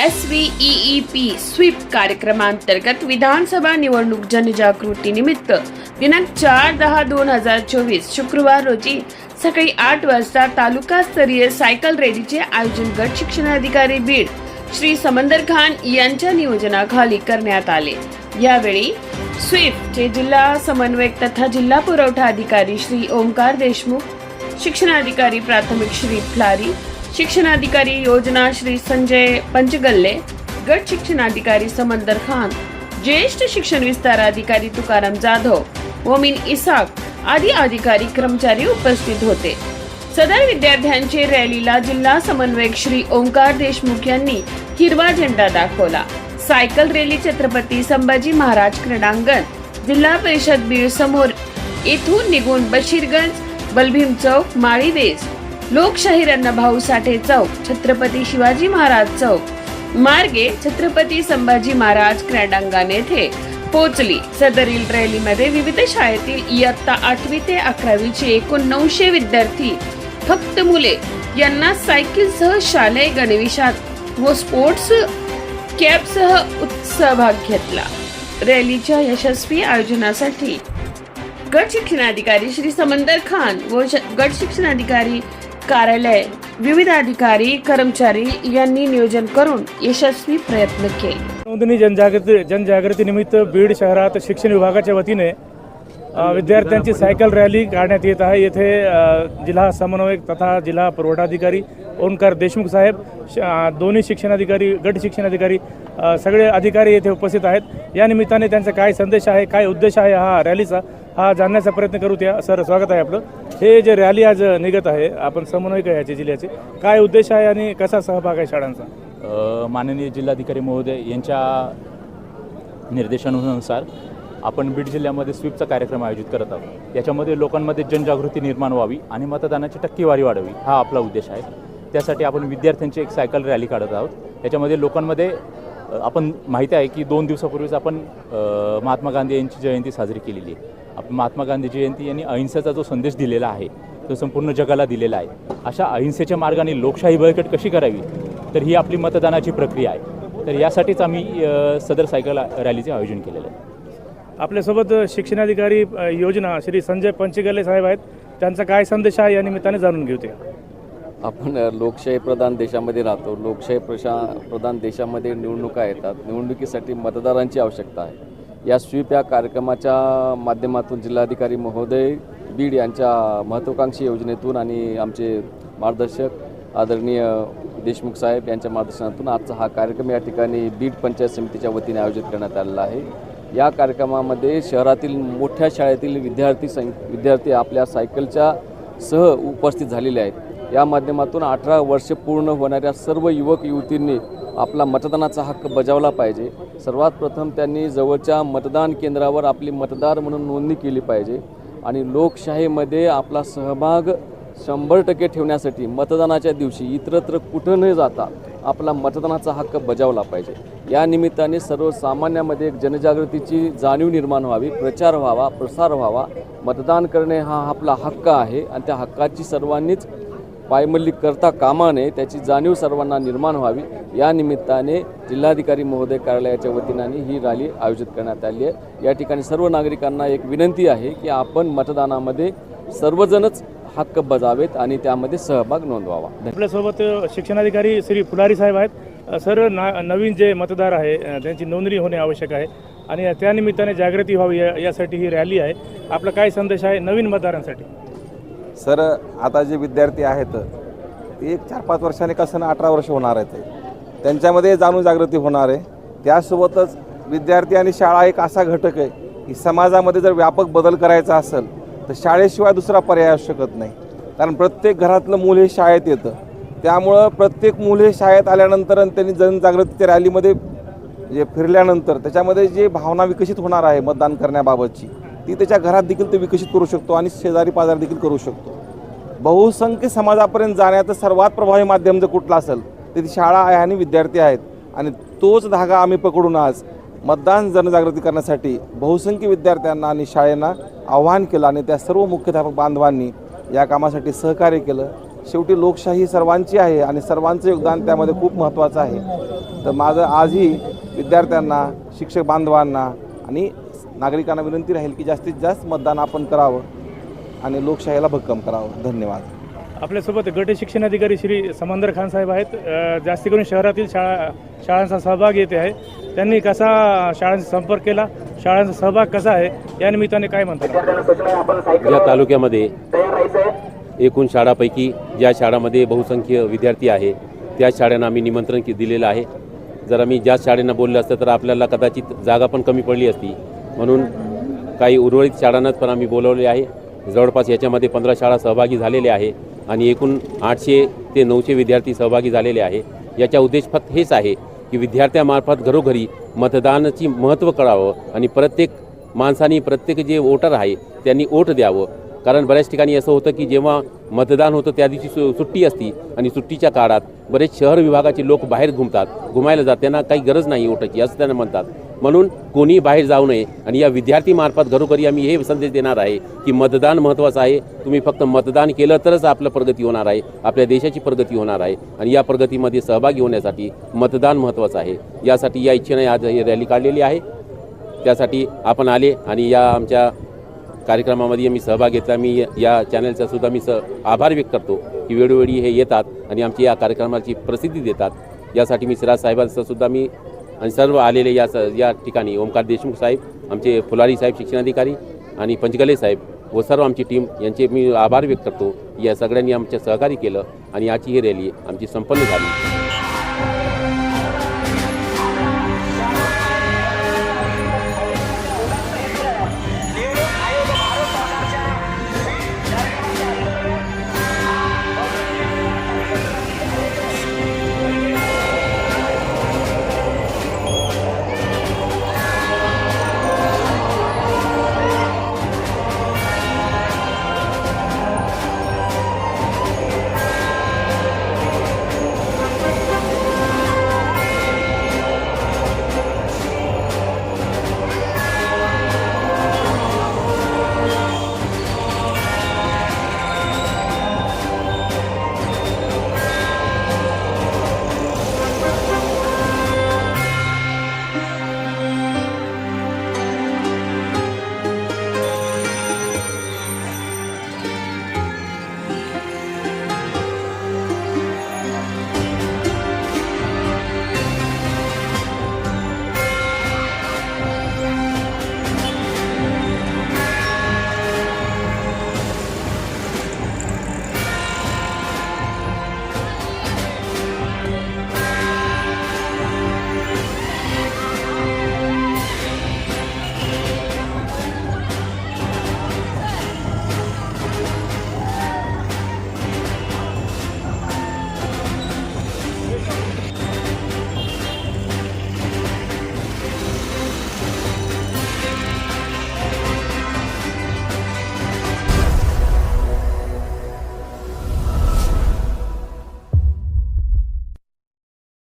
S V E P sweep कार्यक्रमांतर्गत विधानसभा निवडणूक जनजागृती निमित्त दिनांक चार दहा दोन हजार चोवीस शुक्रवार रोजी सकाळी आठ वाजता तालुकास्तरीय सायकल रॅलीचे आयोजन गट शिक्षणाधिकारी बीड श्री समंदर खान यांच्या नियोजनाखाली करण्यात आले. यावेळी स्वीपचे जिल्हा समन्वयक तथा जिल्हा पुरवठा अधिकारी श्री ओमकार देशमुख शिक्षणाधिकारी प्राथमिक श्री फ्लारी शिक्षणाधिकारी योजना श्री संजय पंचगल्ले गट शिक्षणाधिकारी समंदर खान ज्येष्ठ शिक्षण विस्तार अधिकारी तुकाराम जाधव मोमीन इसाक आदी अधिकारी कर्मचारी उपस्थित होते. सदर विद्यार्थ्यांचे रॅलीला जिल्हा समन्वयक श्री ओंकार देशमुख यांनी हिरवा झेंडा दाखवला. सायकल रॅली छत्रपती संभाजी महाराज क्रीडांगण जिल्हा परिषद बीड समोर येथून निघून बशीरगंज बलभीम चौक माळीवेस लोकशाहीरांना भाऊ साठे चौक छत्रपती शिवाजी महाराज चौक. मार्गे छत्रपती संभाजी महाराज क्रीडांगण येथे. पोचली सदरील रॅलीमध्ये विविध शाळेतील इयत्ता आठवी ते अकरावीचे एकूण नऊशे विद्यार्थी. फक्त मुले यांना सायकलसह शालेय गणवेशात व स्पोर्ट्स कॅबसह सहभाग घेतला. रॅलीच्या यशस्वी आयोजनासाठी गट शिक्षणाधिकारी श्री समंदर खान व श- गट शिक्षणाधिकारी कार्यालय विविध अधिकारी कर्मचारी यांनी नियोजन करून यशस्वी प्रयत्न केले. नोंदणी जनजागृती जनजागृतीनिमित्त बीड शहरात शिक्षण विभागाच्या वतीने विद्यार्थ्यांची सायकल रॅली काढण्यात येत आहे. येथे जिल्हा समन्वयक तथा जिल्हा पुरवठाधिकारी ओंकार देशमुख साहेब श- दोन्ही शिक्षणाधिकारी गट शिक्षणाधिकारी अधिकारी सगळे अधिकारी येथे उपस्थित आहेत. या निमित्ताने त्यांचा काय संदेश आहे काय उद्देश आहे हा रॅलीचा हा जाणण्याचा प्रयत्न करू त्या सर स्वागत आहे आपलं. हे जे रॅली आज निघत आहे आपण समन्वयक आहे याचे जिल्ह्याचे? काय उद्देश आहे आणि कसा सहभाग आहे शाळांचा? माननीय जिल्हाधिकारी महोदय यांच्या निर्देशानुसार आपण बीड जिल्ह्यामध्ये स्वीपचा कार्यक्रम आयोजित करत आहोत. याच्यामध्ये लोकांमध्ये जनजागृती निर्माण व्हावी आणि मतदानाची टक्केवारी वाढावी हा आपला उद्देश आहे. त्यासाठी आपण विद्यार्थ्यांची एक सायकल रॅली काढत आहोत. याच्यामध्ये लोकांमध्ये आपण माहिती आहे की दोन दिवसापूर्वीच आपण महात्मा गांधी यांची जयंती साजरी केलेली आहे. आपण महात्मा गांधी जयंती यांनी अहिंसेचा जो संदेश दिलेला आहे तो संपूर्ण जगाला दिलेला आहे. अशा अहिंसेच्या मार्गाने लोकशाही बळकट कशी करावी? तर ही आपली मतदानाची प्रक्रिया आहे. तर यासाठीच आम्ही सदर सायकल रॅलीचे आयोजन केलेलं आहे. आपल्यासोबत शिक्षणाधिकारी योजना श्री संजय पंचगले साहेब आहेत. त्यांचा काय संदेश आहे या निमित्ताने जाणून घेऊ ते. आपण लोकशाही प्रधान देशामध्ये राहतो. लोकशाही प्रशा प्रधान देशामध्ये निवडणुका येतात. निवडणुकीसाठी मतदारांची आवश्यकता आहे. या स्वीप या कार्यक्रमाच्या माध्यमातून जिल्हाधिकारी महोदय बीड यांच्या महत्त्वाकांक्षी योजनेतून आणि आमचे मार्गदर्शक आदरणीय देशमुख साहेब यांच्या मार्गदर्शनातून आजचा हा कार्यक्रम या ठिकाणी बीड पंचायत समितीच्या वतीने आयोजित करण्यात आलेला आहे. या कार्यक्रमामध्ये शहरातील मोठ्या शाळेतील विद्यार्थी सं विद्यार्थी आपल्या सायकलच्या सह उपस्थित झालेले आहेत. या माध्यमातून अठरा वर्ष पूर्ण होणाऱ्या सर्व युवक युवतींनी आपला मतदानाचा हक्क बजावला पाहिजे. सर्वात प्रथम त्यांनी जवळच्या मतदान केंद्रावर आपली मतदार म्हणून नोंदणी केली पाहिजे. आणि लोकशाहीमध्ये आपला सहभाग शंभर टक्के ठेवण्यासाठी मतदानाच्या दिवशी इतरत्र कुठं न जाता आपला मतदानाचा हक्क बजावला पाहिजे. या निमित्ताने सर्वसामान्यामध्ये एक जनजागृतीची जाणीव निर्माण व्हावी प्रचार व्हावा प्रसार व्हावा. मतदान करणे हा आपला हक्क आहे आणि त्या हक्काची सर्वांनीच पायमल्ली करता कामा नये त्याची जाणीव सर्वांना निर्माण व्हावी. या निमित्ताने जिल्हाधिकारी महोदय कार्यालयाच्या वतीने ही रॅली आयोजित करण्यात आली आहे. या ठिकाणी सर्व नागरिकांना एक विनंती आहे की आपण मतदानामध्ये सर्वजणच हक्क बजावेत आणि त्यामध्ये सहभाग नोंदवावा. आपल्यासोबत शिक्षणाधिकारी श्री फुलारी साहेब आहेत. सर ना नवीन जे मतदार आहे त्यांची नोंदणी होणे आवश्यक आहे आणि त्यानिमित्ताने जागृती व्हावी यासाठी ही रॅली आहे. आपला काय संदेश आहे नवीन मतदारांसाठी? सर आता जे विद्यार्थी आहेत ते एक चार पाच वर्षाने कसं अठरा वर्ष होणार आहेत? त्यांच्यामध्ये जाणून जागृती होणार आहे. त्यासोबतच विद्यार्थी आणि शाळा एक असा घटक आहे की समाजामध्ये जर व्यापक बदल करायचा असेल तर शाळेशिवाय दुसरा पर्याय असू शकत नाही. कारण प्रत्येक घरातलं मूल हे शाळेत येतं. त्यामुळं प्रत्येक मूल हे शाळेत आल्यानंतर आणि त्यांनी जनजागृतीच्या रॅलीमध्ये जे फिरल्यानंतर त्याच्यामध्ये जे भावना विकसित होणार आहे मतदान करण्याबाबतची ती त्याच्या घरात देखील ते विकसित करू शकतो आणि शेजारी पाजार देखील करू शकतो. बहुसंख्य समाजापर्यंत जाण्याचं सर्वात प्रभावी माध्यम जर कुठलं असेल तर ती शाळा आहे आणि विद्यार्थी आहेत. आणि तोच धागा आम्ही पकडून आज मतदान जनजागृती करण्यासाठी बहुसंख्य विद्यार्थ्यांना आणि शाळेंना आव्हान केलं आणि त्या सर्व मुख्याध्यापक बांधवांनी या कामासाठी सहकार्य केलं. शेवटी लोकशाही सर्वांची आहे आणि सर्वांचं योगदान त्यामध्ये खूप महत्त्वाचं आहे. तर माझं आजही विद्यार्थ्यांना शिक्षक बांधवांना आणि नागरिकांना विनंती राहील की जास्तीत जास्त मतदान आपण करावं आणि लोकशाहीला भक्कम करावं. धन्यवाद. आपल्यासोबत गट शिक्षणाधिकारी श्री समंदर खान साहेब आहेत. जास्ती करून शहरातील शाळा शाळांचा सहभाग येते आहे. त्यांनी कसा शाळांचा संपर्क केला? शाळांचा सहभाग कसा आहे? या निमित्ताने काय म्हणतात या तालुक्यामध्ये एकूण शाळापैकी ज्या शाळामध्ये बहुसंख्य विद्यार्थी आहे त्या शाळांना आम्ही निमंत्रण के- दिलेलं आहे. जर आम्ही ज्या शाळांना बोललं असतं तर आपल्याला कदाचित जागा पण कमी पडली असती. म्हणून काही उर्वरित शाळांनाच पण आम्ही बोलवले आहे. जवळपास याच्यामध्ये पंधरा शाळा सहभागी झालेल्या आहे आणि एकूण आठशे ते नऊशे विद्यार्थी सहभागी झालेले आहे. याचा उद्देश फक्त हेच आहे की विद्यार्थ्यामार्फत घरोघरी मतदानाची महत्त्व कळावं आणि प्रत्येक माणसाने प्रत्येक जे वोटर आहे त्यांनी वोट द्यावं. कारण बऱ्याच ठिकाणी असं होतं की जेव्हा मतदान होतं त्या दिवशी सु सुट्टी असती आणि सुट्टीच्या काळात बरेच शहर विभागाचे लोक बाहेर घुमतात घुमायला जात त्यांना काही गरज नाही वोटाची असं त्यांना म्हणतात. म्हणून कोणी बाहेर जाऊ नये. आणि या विद्यार्थीमार्फत घरोघरी आम्ही हे संदेश देणार आहे की मतदान महत्त्वाचं आहे. तुम्ही फक्त मतदान केलं तरच आपलं प्रगती होणार आहे. आपल्या देशाची प्रगती होणार आहे. आणि या प्रगतीमध्ये सहभागी होण्यासाठी मतदान महत्त्वाचं आहे. यासाठी या इच्छेने आज ही रॅली काढलेली आहे. त्यासाठी आपण आले आणि या आमच्या कार्यक्रमामध्ये मी सहभाग घेतला. मी या चॅनलचा सुद्धा मी स आभार व्यक्त करतो की वेळोवेळी हे येतात आणि आमची या कार्यक्रमाची प्रसिद्धी देतात. यासाठी मी सिराज साहेबांचा सुद्धा मी आणि सर्व आलेले या स या ठिकाणी ओमकार देशमुख साहेब आमचे फुलारी साहेब शिक्षणाधिकारी आणि पंचगले साहेब व सर्व आमची टीम यांचे मी आभार व्यक्त करतो. या सगळ्यांनी आमच्या सहकार्य केलं आणि याची ही रॅली आमची संपन्न झाली.